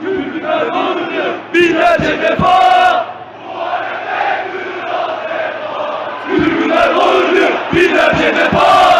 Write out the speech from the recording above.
Türkler öldü binlerce defa Türkler öldü binlerce defa